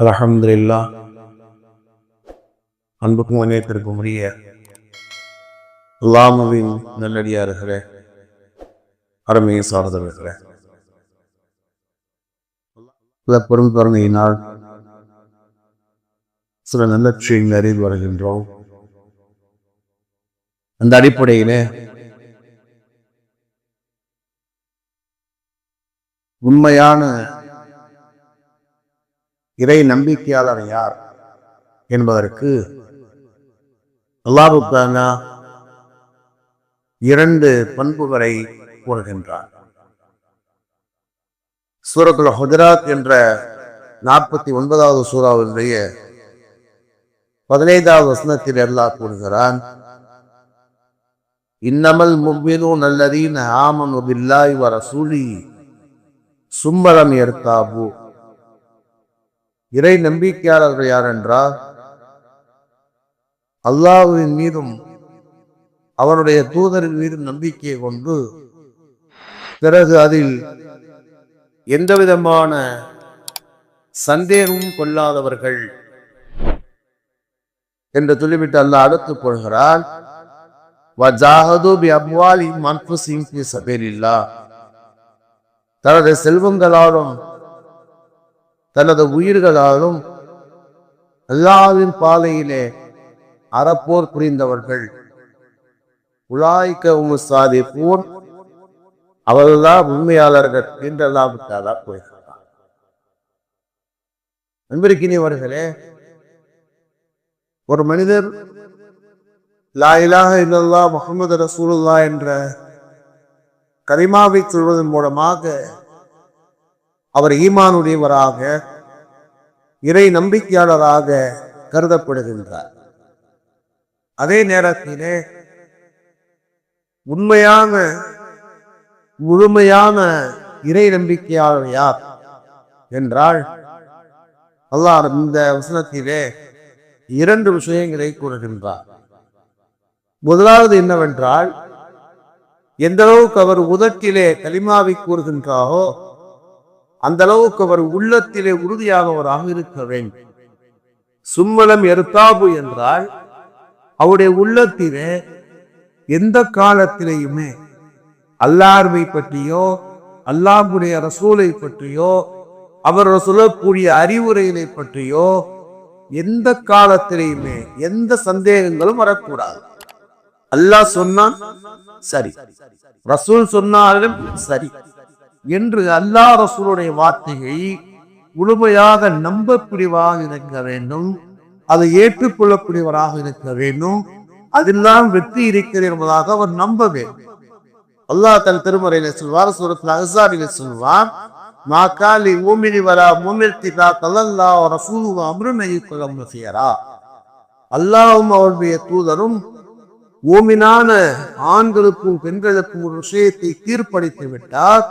அலஹம்துல்லா அன்புக்கும் முன்னேற்றிருக்கும் உரிய அல்லாமவின் நல்லடியார்களே அருமையை சார்ந்தவர்களே. சில பெரும் பிறந்தையினால் சில நல்ல விஷயங்கள் அறிந்து வருகின்றோம். அந்த அடிப்படையிலே உண்மையான இறை நம்பிக்கையாளர் யார் என்பதற்கு அல்லாஹு இரண்டு பண்புகளை கூறுகின்றார் சூரத்துல ஹுஜராத் என்ற நாற்பத்தி ஒன்பதாவது சூறாவுடைய பதினைந்தாவது வசனத்தில் அல்லாஹ் கூறுகிறான் இன்னமல் முப்பினு நல்லதீன் ஆமன் பில்லாஹி வ ரசூலி சும்மரம் எர்த்தாபு இறை நம்பிக்கையாளர்கள் யார் என்றால் அல்லாஹுவின் மீதும் அவனுடைய தூதரின் மீதும் நம்பிக்கையை கொண்டு பிறகு அதில் எந்த விதமான சந்தேகமும் கொள்ளாதவர்கள் என்று சொல்லிவிட்டு அல்லாஹ் அடுத்து கொள்கிறார் தனது செல்வங்களாலும் தனது உயிர்களாலும் அல்லாவின் பாதையிலே அறப்போர் புரிந்தவர்கள். உலாய்க்க உமு சாதி போர் அவர்கள்தான் உண்மையாளர்கள் என்றெல்லாம் விட்டாரா போயிருக்கிறார். அன்பிருக்கினியவர்களே ஒரு மனிதர் லா இல்லல்லா முகமது ரசூலுல்லா என்ற கரிமாவை சொல்வதன் மூலமாக அவர் ஈமானுடையவராக இறை நம்பிக்கையாளராக கருதப்படுகின்றார். அதே நேரத்திலே உண்மையான முழுமையான இறை நம்பிக்கையாளர் யார் என்றால் அல்லாஹ் இந்த வசனத்திலே இரண்டு விஷயங்களை கூறுகின்றார். முதலாவது என்னவென்றால் எந்த அளவுக்கு அவர் உதட்டிலே களிமாவை கூறுகின்றாரோ அந்த அளவுக்கு அவர் உள்ளத்திலே உறுதியானவராக இருக்க வேண்டும். சும்மலம் எருத்தாபு என்றால் அவருடைய உள்ளத்திலே எந்த காலத்திலேயுமே அல்லார்மை பற்றியோ அல்லாஹுடைய ரசூலை பற்றியோ அவர் சொல்லக்கூடிய அறிவுரைகளை பற்றியோ எந்த காலத்திலேயுமே எந்த சந்தேகங்களும் வரக்கூடாது. அல்லாஹ் சொன்னான் சரி. ரசூல் சொன்னாலும் சரி. என்று அல்லாஹ் ரசூலுடைய வார்த்தையை முழுமையாக நம்பக்கூடியவராக இருக்க வேண்டும். அதை ஏற்றுக்கொள்ளக்கூடியவராக இருக்க வேண்டும். அதெல்லாம் வெற்றி இருக்கிறது என்பதாக அவர் நம்ப வேண்டும். அல்லாஹ் தன் திருமறையில சொல்வார் சூரத்தில் அசாரில சொல்வார் மாக்காலி ஊமினி வரா மூமிர்த்திகா கலல்லா ரசூல் அம்ருமையை கொள்ள செய்யறா அல்லாஹும் அவருடைய தூதரும் ஓமினான ஆண்களுக்கும் பெண்களுக்கும் ஒரு விஷயத்தை தீர்ப்பளித்து விட்டார்.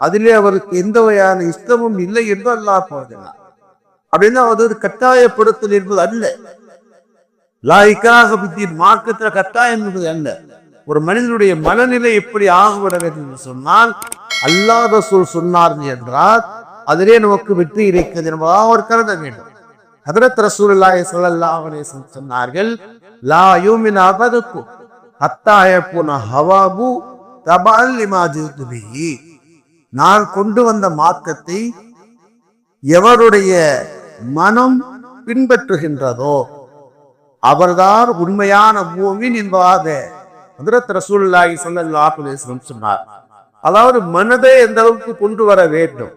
அதிலே அவருக்கு எந்த வகையான இஷ்டமும் இல்லை என்று அல்லாஹ் போகிறார் அப்படின்னா அது ஒரு கட்டாயப்படுத்தல் என்பது அல்ல. லாய்க்காக புத்தியின் மார்க்கத்துல கட்டாயம் என்பது அல்ல. ஒரு மனிதனுடைய மனநிலை எப்படி ஆகப்பட வேண்டும் என்று சொன்னால் அல்லாத சொல் சொன்னார் என்றால் அதிலே நமக்கு வெற்றி இருக்கிறது என்பதாக அவர் கருத வேண்டும். ஹதரத் ரசூலுல்லாஹி ஸல்லல்லாஹு அலைஹி வஸல்லம் சொன்னார்கள் லா யூமின் அபதுக்கும் ஹத்தாய புன ஹவாபு தபால் லிமா பிஹி நான் கொண்டு வந்த மார்க்கத்தை எவருடைய மனம் பின்பற்றுகின்றதோ அவர்தான் உண்மையான பூமின் என்பதாக ஹதரத் ரசூலுல்லாஹி ஸல்லல்லாஹு சொன்னார். அதாவது மனதை எந்த அளவுக்கு கொண்டு வர வேண்டும்?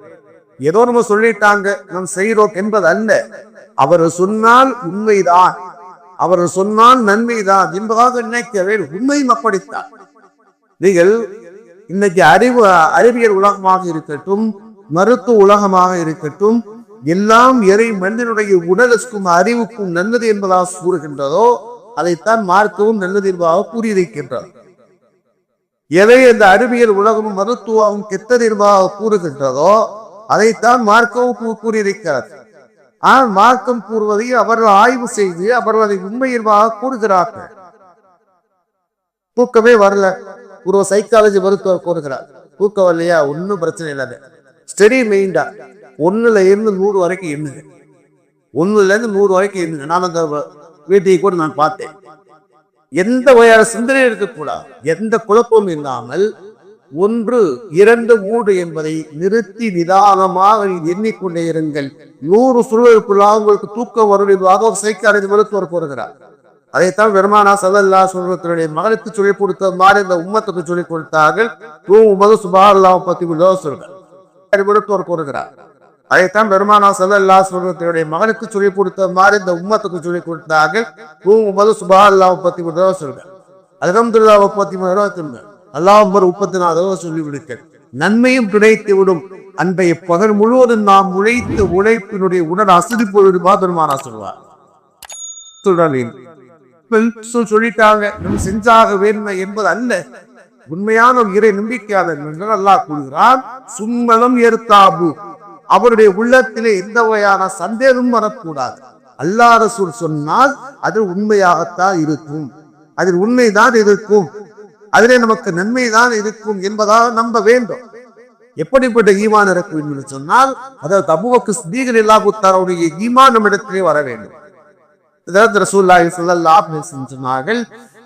ஏதோ நம்ம சொல்லிட்டாங்க நாம் செய்கிறோம் என்பது அல்ல அவர் சொன்னால் உண்மைதான். அவர் சொன்னால் நன்மைதான் என்பதாக நினைக்கவே உண்மையும் அப்படித்தான். நீங்கள் இன்னைக்கு அறிவு அறிவியல் உலகமாக இருக்கட்டும் மருத்துவ உலகமாக இருக்கட்டும் எல்லாம் எறை மனிதனுடைய உடலுக்கும் அறிவுக்கும் நல்லது என்பதாக கூறுகின்றதோ அதைத்தான் மார்க்கவும் நல்லது என்பதாக கூறியிருக்கின்றார் எதை அந்த அறிவியல் உலகமும் மருத்துவமும் கெட்டது என்பதாக கூறுகின்றதோ அதைத்தான் மார்க்கவும் கூறியிருக்கிறது. ஆனால் மார்க்கம் கூறுவதை அவர்கள் ஆய்வு செய்து அவர்கள் அதை உண்மை என்பதாக கூறுகிறார்கள். தூக்கமே வரல. ஒரு சைக்காலஜி மருத்துவர் கூறுகிறார். தூக்கம் இல்லையா ஒன்றும் பிரச்சனை இல்லாத. ஸ்டெடி மெயின்டா ஒண்ணுல இருந்து நூறு வரைக்கும் எண்ணுங்க. ஒண்ணுல இருந்து நூறு வரைக்கும் எண்ணுங்க. நான் அந்த வீட்டையை கூட நான் பார்த்தேன். எந்த வகையான சிந்தனை இருக்கக்கூடாது. எந்த குழப்பமும் இல்லாமல் ஒன்று இரண்டு மூன்று என்பதை நிறுத்தி நிதானமாக எண்ணிக்கொண்டே இருங்கள். நூறு சுழலுக்குள்ளாக உங்களுக்கு தூக்கம் வரும் என்பதாக ஒரு சைக்காலஜி மருத்துவர் கூறுகிறார். அதைத்தான் பெருமானா சல்லல்லா சொல்றதுடைய மகனுக்கு சொல்லிக் கொடுத்த மாதிரி இந்த உம்மத்துக்கு சொல்லிக் கொடுத்தார்கள். தூங்கும்போது சுபாரெல்லாம் பத்தி உள்ள சொல்றார் கூறுகிறார். அதைத்தான் பெருமானா சல்லல்லா சொல்றதுடைய மகனுக்கு சொல்லிக் கொடுத்த மாதிரி இந்த உம்மத்துக்கு சொல்லிக் கொடுத்தார்கள். தூங்கும்போது சுபாரெல்லாம் பத்தி உள்ள சொல்றார் அலகம்துல்லா முப்பத்தி மூணு இருபத்தி ஒன்று. அல்லாஹ் முப்பத்தி நாலு தடவை சொல்லி விடுக்க நன்மையும் கிடைத்து விடும் அன்றைய பகல் முழுவதும் நாம் உழைத்த உழைப்பினுடைய உடல் அசதி போய்விடுமா பெருமானா சொல்வார். சொல்றேன் சொல்லிட்டாங்க. நம்ம செஞ்சாக வேண்மை என்பது அல்ல. உண்மையான இறை நம்பிக்கையாளர் என்று அல்லாஹ் கூறுகிறான் சும்மதம் ஏற்காபு அவருடைய உள்ளத்திலே எந்த வகையான சந்தேகம் வரக்கூடாது. அல்லாஹ் ரசூல் சொன்னால் அது உண்மையாகத்தான் இருக்கும். அதில் உண்மைதான் இருக்கும். அதிலே நமக்கு நன்மைதான் இருக்கும் என்பதாக நம்ப வேண்டும். எப்படிப்பட்ட ஈமான் இருக்கும் என்று சொன்னால் அதாவது அபுவக்கு ஸ்தீகர் இல்லாபுத்தாருடைய ஈமான் நம்மிடத்திலே வர வேண்டும். அதாவது ரசூல்லாஹி ஸல்லல்லாஹு சொன்னார்கள்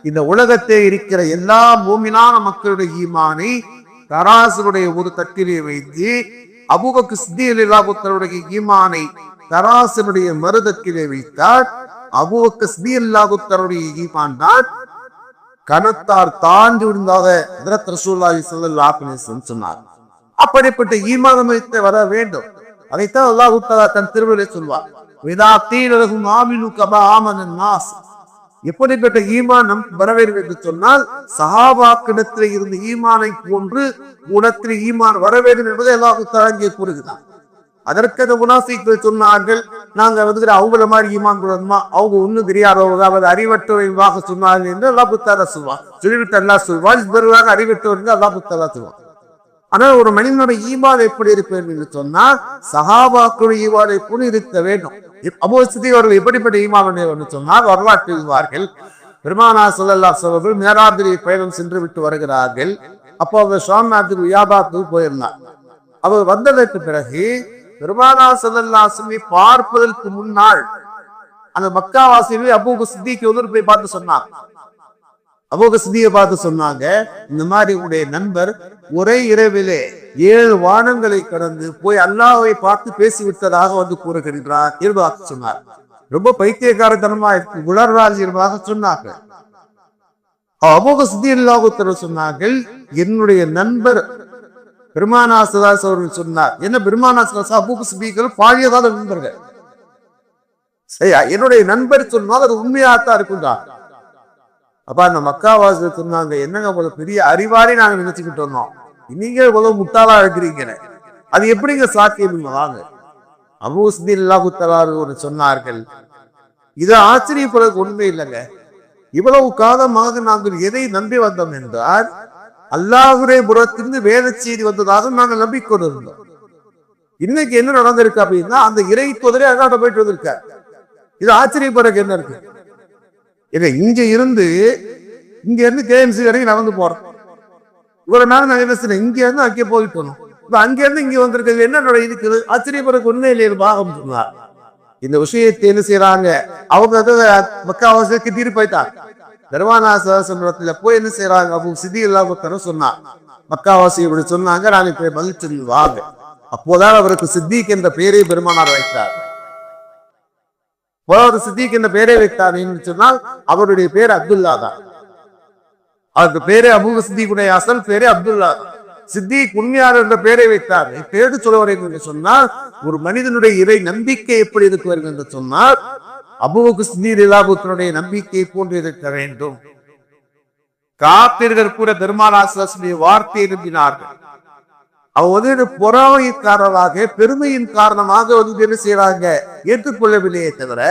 இந்த உலகத்தை இருக்கிற எல்லா மூமினான மக்களுடைய ஈமானை தராசுடைய ஒரு தட்டிலே வைத்து அபுபக்கு சித்தியில் இல்லாபுத்தருடைய ஈமானை தராசனுடைய மருதத்திலே வைத்தார். அபுபக்கு சித்தி இல்லாபுத்தருடைய ஈமான் தான் கனத்தார் தாண்டி விழுந்தாக ஹதரத் ரசூலுல்லாஹி ஸல்லல்லாஹு சொன்னார். அப்படிப்பட்ட ஈமானம் வைத்து வர வேண்டும். அதைத்தான் அல்லாஹு தன் திருவிழை சொல்வார். விதா தீரகும் ஆமினு கபா ஆமனன் நாஸ் எப்படிப்பட்ட ஈமானம் வர வேண்டும் என்று சொன்னால் சஹாபாக்கிடத்தில் இருந்த ஈமானை போன்று குணத்தில் ஈமான் வர வேண்டும் என்பதை அல்லாஹு தழங்கிய கூறுகிறார் அதற்கு அந்த முனாசிக்கள் சொன்னார்கள் நாங்க வந்து அவங்கள மாதிரி ஈமான் கொள்ளணுமா? அவங்க ஒண்ணும் தெரியாதவங்க அதாவது அறிவற்றவர்களாக சொன்னார்கள் என்று அல்லா புத்தாரா சொல்வார் சொல்லிவிட்டு அல்லா சொல்வார் பெருவாக அறிவற்றவர்கள் அல்லா புத்தாரா சொல்வார் ஆனால் ஒரு மனிதனுடைய ஈமான் எப்படி இருப்பேன் என்று சொன்னால் சஹாபாக்களுடைய ஈமானை போல இருக்க வேண்டும். சிதி அவர்கள் எப்படிப்பட்ட ஈமான் என்று சொன்னால் வரலாற்று எழுதுவார்கள் பெருமானா சொல்லல்லா சொல்வர்கள் மேராதிரி பயணம் சென்று விட்டு வருகிறார்கள். அப்போ அவர் சுவாமிநாத்துக்கு வியாபாரத்துக்கு போயிருந்தார். அவர் வந்ததற்கு பிறகு பெருமானா சல்லல்லா பார்ப்பதற்கு முன்னாள் அந்த மக்காவாசியை அபூக சித்திக்கு வந்து போய் பார்த்து சொன்னார் அவங்க சித்தியை பார்த்து சொன்னாங்க இந்த மாதிரி உடைய நண்பர் ஒரே இரவிலே ஏழு வானங்களை கடந்து போய் அல்லாவை பார்த்து பேசி விட்டதாக வந்து கூறுகின்றார் என்பதாக சொன்னார். ரொம்ப பைத்தியக்காரத்தனமா இருக்கு உலர்ராஜ் என்பதாக சொன்னாங்க அபோக சித்தி இல்லாவுத்தர் சொன்னார்கள் என்னுடைய நண்பர் பெருமானா சதாஸ் அவர்கள் சொன்னார். என்ன பெருமானா சதாஸ் அபூக்கு சிபிகள் பாழியதான நண்பர்கள். சரியா? என்னுடைய நண்பர் சொன்னால் அது உண்மையாகத்தான் இருக்கும்தான் அப்போ அந்த மக்காவாசில் சொன்னாங்க என்னங்க போல பெரிய அறிவாரி நாங்க நினைச்சுக்கிட்டு வந்தோம்? நீங்க இவ்வளவு முட்டாளா இருக்கிறீங்கன்னு அது எப்படிங்க சாத்தியம் வாங்க? அபூஸ்தில்லாஹுத்தலார் ஒன்று சொன்னார்கள். இதை ஆச்சரியப்படுறதுக்கு ஒண்ணுமே இல்லைங்க. இவ்வளவு காலமாக நாங்கள் எதை நம்பி வந்தோம் என்றால் அல்லாஹுடைய புறத்திலிருந்து வேத செய்தி வந்ததாக நாங்கள் நம்பிக்கொண்டிருந்தோம். இன்னைக்கு என்ன நடந்திருக்கு அப்படின்னா அந்த இறை குதிரை அல்லாட்ட போயிட்டு வந்திருக்கார். இது ஆச்சரியப்படுறதுக்கு என்ன இருக்கு? ஏங்க இங்க இருந்து இங்க இருந்து கேஎம்சி வரைக்கும் நடந்து போறோம். இவ்வளவு நாள் நான் என்ன இங்க இருந்து அங்கே போயிட்டு வந்தோம் இப்ப அங்க இருந்து இங்க வந்திருக்கிறது என்ன நட இருக்குது ஆச்சரியப்படுறதுக்கு உண்மை இல்லையா பாகம் சொன்னார் இந்த விஷயத்தை என்ன செய்யறாங்க அவங்க வந்து மக்காவாசலுக்கு கிட்டிட்டு போயிட்டாங்க. பெருமானா போய் என்ன செய்யறாங்க அப்போ சிதி இல்லாம சொன்னான் மக்காவாசி இப்படி சொன்னாங்க நான் இப்ப பதில் வாங்க. அப்போதான் அவருக்கு சித்திக் என்ற பெயரை பெருமானார் வைத்தார் முதலாவது சித்திக் என்ற பேரே வைத்தார் சொன்னால் அவருடைய பேர் அப்துல்லா தான். அவருக்கு பேரே அபூக சித்திக்குடைய அசல் பேரே அப்துல்லா தான். சித்திக் உண்மையார் என்ற பெயரை வைத்தார். பேரு சொல்ல என்று சொன்னால் ஒரு மனிதனுடைய இறை நம்பிக்கை எப்படி இருக்கு என்று சொன்னால் அபுவுக்கு சிந்தீர் இலாபுத்தனுடைய நம்பிக்கை போன்று இருக்க வேண்டும். காப்பீர்கள் கூட பெருமானாசுடைய வார்த்தை நம்பினார்கள். அவங்க வந்து பொறாமைக்காரராக பெருமையின் காரணமாக வந்து என்ன செய்யறாங்க ஏற்றுக்கொள்ளவில்லையே தவிர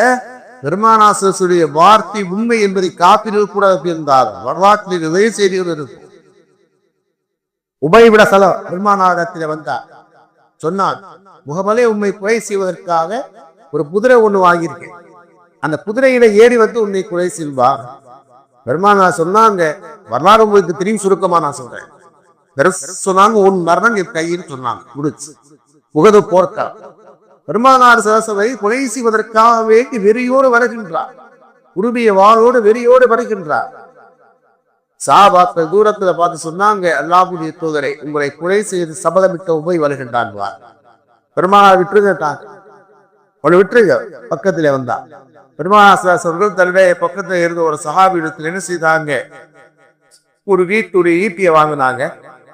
பெருமானாசுடைய வார்த்தை உண்மை என்பதை காப்பீர்கள் கூட இருந்தார் வரலாற்றில் நிறைய செய்திகள் இருக்கும். உபயவிட சல பெருமானாரத்தில வந்தார். சொன்னார் முகமலே உண்மை குறை செய்வதற்காக ஒரு குதிரை ஒண்ணு வாங்கியிருக்கேன். அந்த குதிரையில ஏறி வந்து உன்னை குறை செல்வார் பெருமானா சொன்னாங்க வரலாறு உங்களுக்கு திரும்பி சுருக்கமா நான் சொல்றேன். சொன்னாங்க உன் மரணம் என் கையில் சொன்னாங்க. முடிச்சு. புகது போர்க்கா. பெருமானார் சரசவை கொலை செய்வதற்காக வேண்டி வெறியோடு வருகின்றார். உருவிய வாளோடு வெறியோடு வருகின்றார். சாபாக்கள் தூரத்துல பார்த்து சொன்னாங்க அல்லாஹுடைய தூதரை உங்களை கொலை செய்து சபதமிட்ட உபை வருகின்றான். பெருமானார் விட்டுருங்க விட்டுருங்கட்டாங்க அவளை விட்டுருங்க பக்கத்துல வந்தா. பெருமானார் தன்னுடைய பக்கத்துல இருந்த ஒரு சகாபிடத்துல என்ன செய்தாங்க? ஒரு வீட்டுடைய ஈட்டியை வாங்கினாங்க.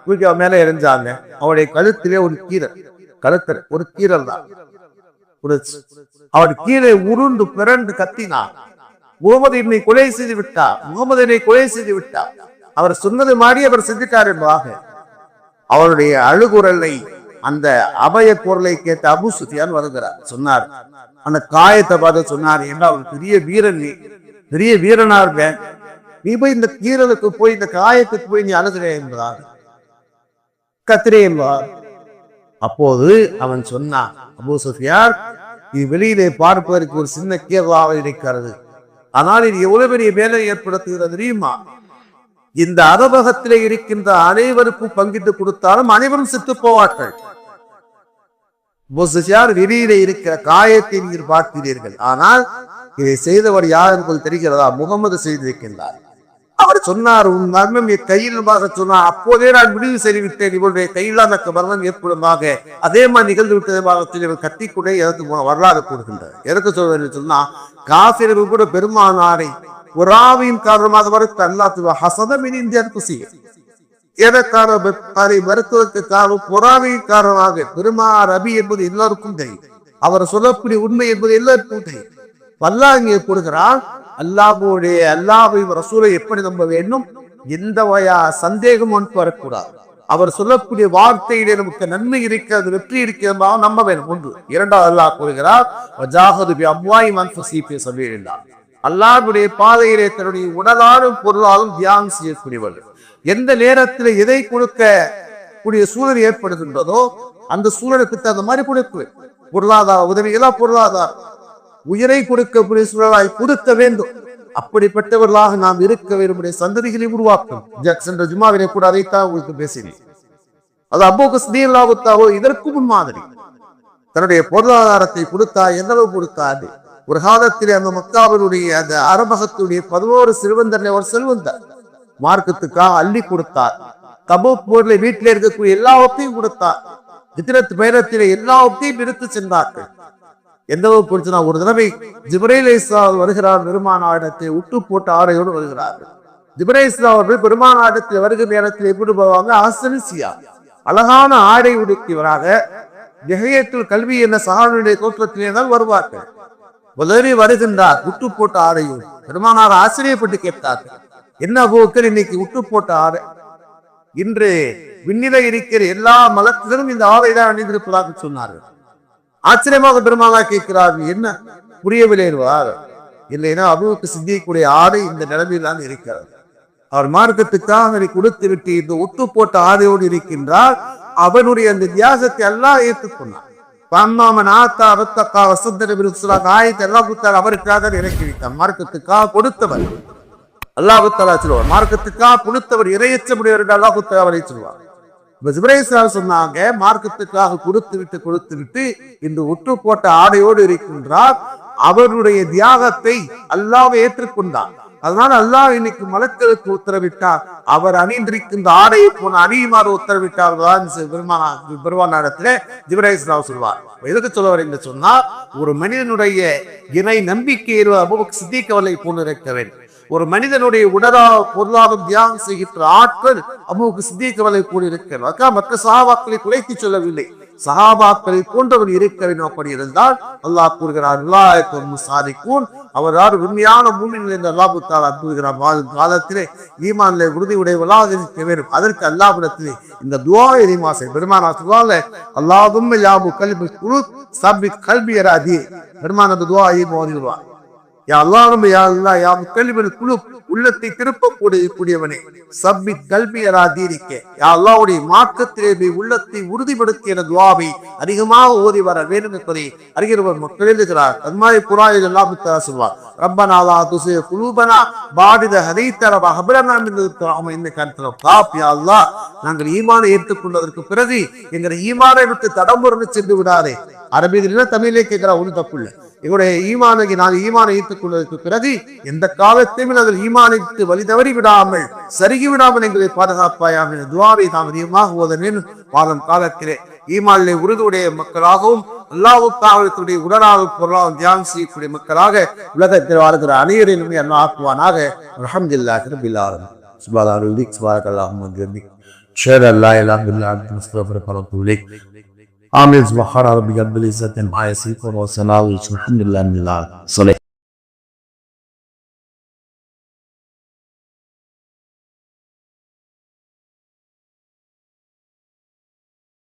தூக்கி அவன் மேல எரிஞ்சாங்க. அவருடைய கழுத்திலே ஒரு கீரல் கழுத்தர் ஒரு கீரல் தான் ஒரு அவர் கீழே உருண்டு பிறண்டு கத்தினான். முகமது என்னை கொலை செய்து விட்டார் முகமது என்னை கொலை செய்து விட்டார் அவர் சொன்னது மாதிரி அவர் செஞ்சுட்டார் என்பதாக. அவருடைய அழுகுரலை அந்த அபய குரலை கேட்ட அபு சுஃபியான் வருகிறார். சொன்னார் அந்த காயத்தை பார்த்து சொன்னார் என்ன அவர் பெரிய வீரன் நீ? பெரிய வீரனா இருப்பேன். நீ போய் இந்த கீரலுக்கு போய் இந்த காயத்துக்கு போய் நீ அழுகிறேன் என்பதாக. கத்திரே என்பார் அப்போது அவன் சொன்னான் அபூ சுஃபியான் இது வெளியிலே பார்ப்பதற்கு ஒரு சின்ன கீரலாக இருக்கிறது. ஆனால் இது எவ்வளவு பெரிய வேலை ஏற்படுத்துகிறது தெரியுமா? இந்த அரபகத்திலே இருக்கின்ற அனைவருக்கும் பங்கிட்டு கொடுத்தாலும் அனைவரும் செத்து போவார்கள். வெளியிலே இருக்கிற காயத்தை நீர் பார்க்கிறீர்கள். ஆனால் இதை செய்தவர் யார் என்பது தெரிகிறதா? முகமது செய்திருக்கின்றார். சொன்னார் உன் மர்மம் என் கையில் சொன்னார். அப்போதே நான் முடிவு செய்துவிட்டேன். இவருடைய கையில் அந்த மரணம் ஏற்படுமாக. அதே மாதிரி நிகழ்ந்து விட்டதாக இவர் கத்திக்குடே எனக்கு வரலாறு கூறுகின்றார். எதற்கு சொல்வது சொன்னா காசிர்கள் கூட பெருமானாரை உராவின் காரணமாக வரைத்து அல்லாத்து ஹசதமின் இந்தியா குசி எதற்கான அதை மருத்துவருக்கு காரணம் பொறாமையின் காரணமாக பெருமார் ரபி என்பது எல்லாருக்கும் தெரியும். அவர் சொல்லக்கூடிய உண்மை என்பது எல்லாருக்கும் தெரியும். அல்லாஹ் இங்கே கொடுக்கிறான் அல்லாஹுடைய அல்லாஹை ரசூலை எப்படி நம்ப வேண்டும்? எந்த வயா சந்தேகம் ஒன்று வரக்கூடாது. அவர் சொல்லக்கூடிய வார்த்தையிலே நமக்கு நன்மை இருக்கிறது வெற்றி இருக்கிறதாவும் நம்ப வேண்டும். ஒன்று. இரண்டாவது அல்லாஹ் கூறுகிறார் வஜாஹது பி அம்வாய் சொல்லியிருந்தார் அல்லாஹுடைய பாதையிலே தன்னுடைய உடலாலும் பொருளாலும் தியானம் செய்யக்கூடியவர்கள். எந்த நேரத்தில் எதை கொடுக்க கூடிய சூழல் ஏற்படுகின்றதோ அந்த சூழலுக்கு தகுந்த மாதிரி கொடுக்குவேன் பொருளாதார உதவிகளா பொருளாதாரம். உயிரை கொடுக்கக்கூடிய சூழலாய் கொடுக்க வேண்டும். அப்படிப்பட்டவர்களாக நாம் இருக்க வேண்டுடைய சந்ததிகளை உருவாக்கும். சென்ற ஜுமாவினை கூட அதைத்தான் உங்களுக்கு பேசினேன். அது அபோக இதற்கு இதற்கு முன்மாதிரி தன்னுடைய பொருளாதாரத்தை கொடுத்தா எந்த கொடுத்தாது ஒரு காலத்திலே அந்த மக்காவினுடைய அந்த அரபகத்துடைய பதினோரு செல்வந்தர் ஒரு செல்வந்தார் மார்க்கத்துக்காக அள்ளி கொடுத்தார். தபு போர்ல வீட்டில் இருக்கக்கூடிய எல்லாவற்றையும் கொடுத்தார். இத்திரத்து பயணத்திலே எல்லாவற்றையும் எடுத்து சென்றார்கள். எந்த அளவு குறிச்சுனா ஒரு தடவை ஜிப்ரேல் இஸ்லா வருகிறார் பெருமானாடத்தை உட்டு போட்ட ஆடையோடு வருகிறார் ஜிப்ரேல் இஸ்லா அவர்கள் பெருமானாடத்தில் வருகிற நேரத்தில் எப்படி போவாங்க? ஆசனிசியா. அழகான ஆடை உடுக்கியவராக ஜெகயத்தில் கல்வி என்ற சகானுடைய தோற்றத்திலே தான் வருவார்கள். உதவி வருகின்றார் உட்டு போட்ட ஆடையும் பெருமானார் ஆச்சரியப்பட்டு கேட்டார்கள் என்ன போக்கள் இன்னைக்கு உட்டு போட்ட ஆடை இன்று விண்ணில இருக்கிற எல்லா மலத்திலும் இந்த ஆடை தான் அணிந்திருப்பதாக சொன்னார்கள். ஆச்சரியமாக பெருமாளா கேட்கிறார்கள் என்ன? புரியவில்லைவார் இல்லைன்னா அபுவுக்கு சிந்திக்கக்கூடிய ஆடை இந்த நிலைமையில் தான் இருக்கிறது. அவர் மார்க்கத்துக்காக அதை கொடுத்து விட்டு இந்த ஒத்து போட்ட ஆடையோடு இருக்கின்றார். அவனுடைய அந்த தியாசத்தை எல்லாம் ஏற்றுக்கொண்டார் பம்மாமன் ஆத்தா அவத்தக்கா வசந்தர விருசுலாக ஆயத்தை எல்லாம் கொடுத்தார். அவருக்காக இறக்கி வைத்தார் மார்க்கத்துக்காக கொடுத்தவர். அல்லாஹுத்தலா சொல்லுவார் மார்க்கத்துக்காக கொடுத்தவர் இறையற்ற முடியவர்கள் சொல்லுவார். அவரை சொல்வார் சொன்னாங்க மார்க்கத்துக்காக கொடுத்து விட்டு கொடுத்து விட்டு இன்று உற்று போட்ட ஆடையோடு இருக்கின்றார். அவருடைய தியாகத்தை அல்லாவை ஏற்றுக்கொண்டார் அதனால அல்லாஹ் இன்னைக்கு மலக்களுக்கு உத்தரவிட்டார். அவர் அணிந்திருக்கின்ற ஆடையை போன அணியுமாறு உத்தரவிட்டார் பெருமானாடத்துல ஜிவரேஸ்வராவ் சொல்வார். எதுக்கு சொல்லுவார் என்று சொன்னா ஒரு மனிதனுடைய இணை நம்பிக்கையில் அபுபக் சித்திக்கவலை போன்று இருக்க வேண்டும். ஒரு மனிதனுடைய உடலா பொருளாதாரம் தியாகம் செய்கின்ற ஆற்றல் அம்முக்கு சித்திக்கவலை கூடியிருக்கிறது அக்கா மற்ற சகாபாக்களை குறைத்து சொல்லவில்லை. சகாபாக்களை போன்றவர் இருக்க வேண்டும் அப்படி இருந்தால் அல்லாஹ் கூறுகிறார் அல்லாஹ் சாதிக்கும் அவர் யார்? உண்மையான மூமின் என்று அல்லாஹு தாலா கூறுகிறார் காலத்திலே ஈமான்ல உறுதி உடையவளாக இருக்க வேண்டும். அதற்கு அல்லாஹிடத்திலே இந்த துவா எரிமாசை பெருமானா சொல்லுவாங்க அல்லாஹும் யாபு கல்வி குழு சபி கல்வியராதி பெருமான துவா ஓதிடுவார் யா அல்லாஹ் யா அல்லாஹ் குழு உள்ளத்தை திருப்பக்கூடிய கூடியவனே. சப்பி கல்வியரா தீரிக்க. யா அல்லாவுடைய மார்க்கத்திலே நீ உள்ளத்தை உறுதிப்படுத்திய துவாவை அதிகமாக ஓதி வர வேண்டும் என்பதை அறிகிறவர் மக்கள் எழுதுகிறார். அது புறாயில் எல்லாம் சொல்வார். ரப்பனாலா துசே குலூபனா பாடித ஹதைத்தரவா ஹபரனா அவன் இந்த கருத்துறோம் காப் யா அல்லாஹ் நாங்கள் ஈமானை ஏற்றுக்கொண்டதற்கு பிறகு எங்களை ஈமானை விட்டு தடம்புறந்து சென்று விடாதே. அரபியில தமிழிலே கேட்கிறா ஒன்றும் தப்பு இல்லை. எங்களுடைய ஈமானை நான் ஈமானை ஈர்த்துக் கொள்வதற்கு பிறகு எந்த காலத்தையும் நாங்கள் ஈமானித்து வழி தவறி விடாமல் சருகி விடாமல் எங்களை பாதுகாப்பாயாக என்ற துவாவை நாம் அதிகமாக ஓதனின் வாழும் காலத்திலே. ஈமானிலே உருதுடைய மக்களாகவும் அல்லாவுக்காவலத்துடைய உடனாக பொருளாக தியானம் செய்யக்கூடிய மக்களாக உலகத்தில் வாழ்கிற அனைவரையும் என்ன ஆக்குவானாக. அல்ஹம்துலில்லாஹி ரபில் ஆலமீன். சுப்ஹானல்லாஹி வல்ஹம்திஹி சுப்ஹானல்லாஹி வபிஹம்திஹி அல்லா எல்லாம் இல்லா அன்த அஸ்தக்ஃபிருக আমিজ বহার আল বিগাদ বিল ইজ্জাতিন মায়াসি ফরওয়াসানা আলহামদুলিল্লাহ